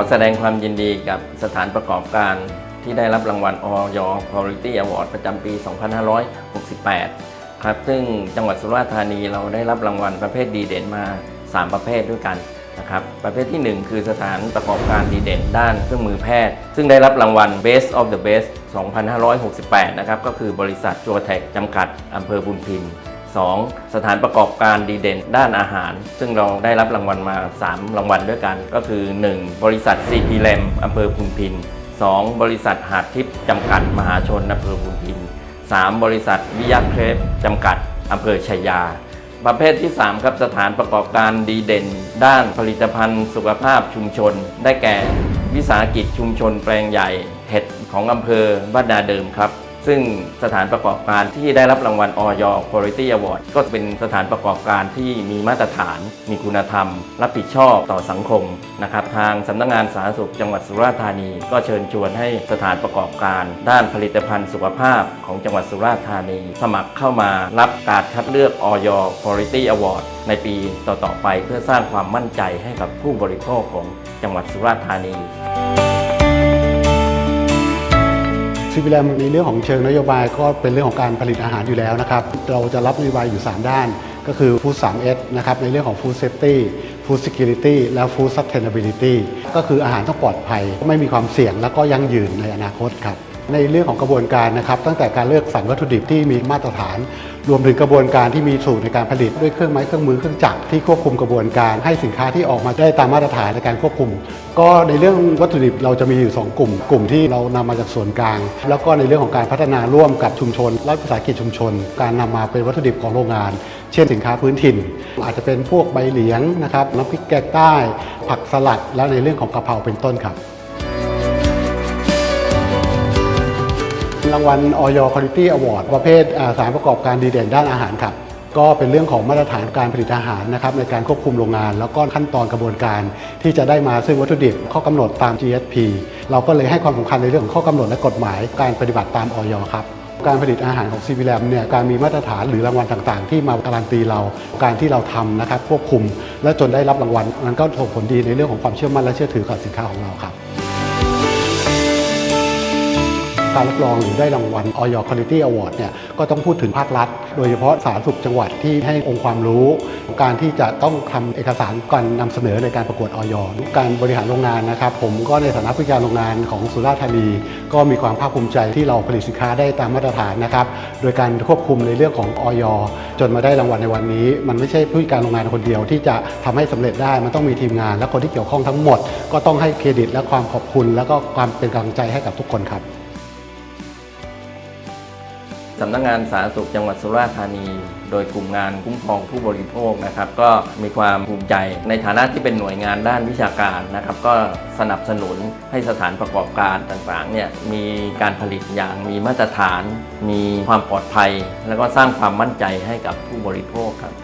อแสดงความยินดีกับสถานประกอบการที่ได้รับรางวัลออย Quality Award ประจำปี 2568 ครับ ซึ่งจังหวัดสุราษฎร์ธานีเราได้รับรางวัลประเภทดีเด่นมา 3 ประเภทด้วยกันนะครับประเภททีหนึ่1 คือสถานประกอบการดีเด่นด้านเครื่องมือแพทย์ ซึ่งได้รับรางวัล Best of the Best 2568 นะครับ ก็คือบริษัทจัวเทคจำกัดอำเภอบุญพิน 2. สถานประกอบการดีเด่นด้านอาหาร ซึ่งเราได้รับรางวัลมา 3 รางวัลด้วยกัน ก็คือ 1. บริษัท CP l a m อำเภอพุนพิน 2. บริษัทหาดทิพย์จำกัดมหาชนอำเภอพุนพิน 3. บริษัทวิยาเครปจำกัดอำเภอชายา ประเภทที่ 3 ครับสถานประกอบการดีเด่น ด้านผลิตภัณฑ์สุขภาพชุมชน ได้แก่ วิสาหกิจชุมชนแปลงใหญ่เห็ดของอำเภอบ้านนาเดิมครับ ซึ่งสถานประกอบการที่ได้รับรางวัลออย Quality Award ก็เป็นสถานประกอบการที่มีมาตรฐาน มีคุณธรรม รับผิดชอบต่อสังคมนะครับทางสำนักงานสาธารณสุขจังหวัดสุราษฎร์ธานี ก็เชิญชวนให้สถานประกอบการ ด้านผลิตภัณฑ์สุขภาพของจังหวัดสุราษฎร์ธานี สมัครเข้ามารับการคัดเลือกออย Quality Award ในปีต่อๆไปเพื่อสร้างความมั่นใจให้กับผู้บริโภคของจังหวัดสุราษฎร์ธานี ซีพีแรมในเรื่องของเชิงนโยบายก็เป็นเรื่องของการผลิตอาหารอยู่แล้วนะครับ เราจะรับนโยบายอยู่ 3 ด้าน ก็คือ Food 3S นะครับในเรื่องของ Food Safety Food Security และ Food Sustainability ก็คืออาหารต้องปลอดภัย ไม่มีความเสี่ยงแล้วก็ยั่งยืนในอนาคตครับ ในเรื่องของกระบวนการนะครับ ตั้งแต่การเลือกสรรวัตถุดิบที่มีมาตรฐาน รวมถึงกระบวนการที่มีสูตรในการผลิตด้วยเครื่องไม้เครื่องมือเครื่องจักรที่ควบคุมกระบวนการให้สินค้าที่ออกมาได้ตามมาตรฐานในการควบคุม ก็ในเรื่องวัตถุดิบเราจะมีอยู่ 2 กลุ่ม กลุ่มที่เรานำมาจากส่วนกลาง แล้วก็ในเรื่องของการพัฒนาร่วมกับชุมชนรัฐวิสาหกิจชุมชน การนำมาเป็นวัตถุดิบของโรงงาน เช่นสินค้าพื้นถิ่น อาจจะเป็นพวกใบเหลียงนะครับน้ำพริกแกงใต้ ผักสลัดและในเรื่องของกะเพราเป็นต้นครับ รางวัลออย Quality Award ประเภทสารประกอบการดีเด่นด้านอาหารครับก็เป็นเรื่องของมาตรฐานการผลิตอาหารนะครับในการควบคุมโรงงาน แล้วก็ขั้นตอนกระบวนการที่จะได้มาซึ่งวัตถุดิบข้อกำหนดตาม GSP เราก็เลยให้ความสำคัญในเรื่องของข้อกำหนดและกฎหมายการปฏิบัติตามออยครับการผลิตอาหารของ c ี l a b เนี่ยการมีมาตรฐานหรือรางวัลต่างๆ ที่มาการันตีเราการที่เราทำนะครับควบคุม และจนได้รับรางวัลมันก็ส่งผลดีในเรื่องของความเชื่อมั่นและเชื่อถือกับสินค้าของเราครับ การรับรองหรือได้รางวัลออย Quality Award เนี่ยก็ต้องพูดถึงภาครัฐ โดยเฉพาะสาธารณสุขจังหวัดที่ให้องค์ความรู้ การที่จะต้องทำเอกสารก่อนนำเสนอในการประกวดออยการบริหารโรงงานนะครับ ผมก็ในฐานะผู้การโรงงานของสุราษฎร์ธานี ก็มีความภาคภูมิใจที่เราผลิตสินค้าได้ตามมาตรฐานนะครับ โดยการควบคุมในเรื่องของออยจนมาได้รางวัลในวันนี้ มันไม่ใช่ผู้การโรงงานคนเดียวที่จะทำให้สำเร็จได้มันต้องมีทีมงาน และคนที่เกี่ยวข้องทั้งหมด ก็ต้องให้เครดิตและความขอบคุณ แล้วก็ความเป็นกำลังใจให้กับทุกคนครับ สำนักงานสาธารณสุขจังหวัดสุราษฎร์ธานี โดยกลุ่มงานคุ้มครองผู้บริโภคนะครับ ก็มีความภูมิใจในฐานะที่เป็นหน่วยงานด้านวิชาการนะครับ ก็สนับสนุนให้สถานประกอบการต่างๆเนี่ยมีการผลิตอย่างมีมาตรฐาน มีความปลอดภัย แล้วก็สร้างความมั่นใจให้กับผู้บริโภคครับ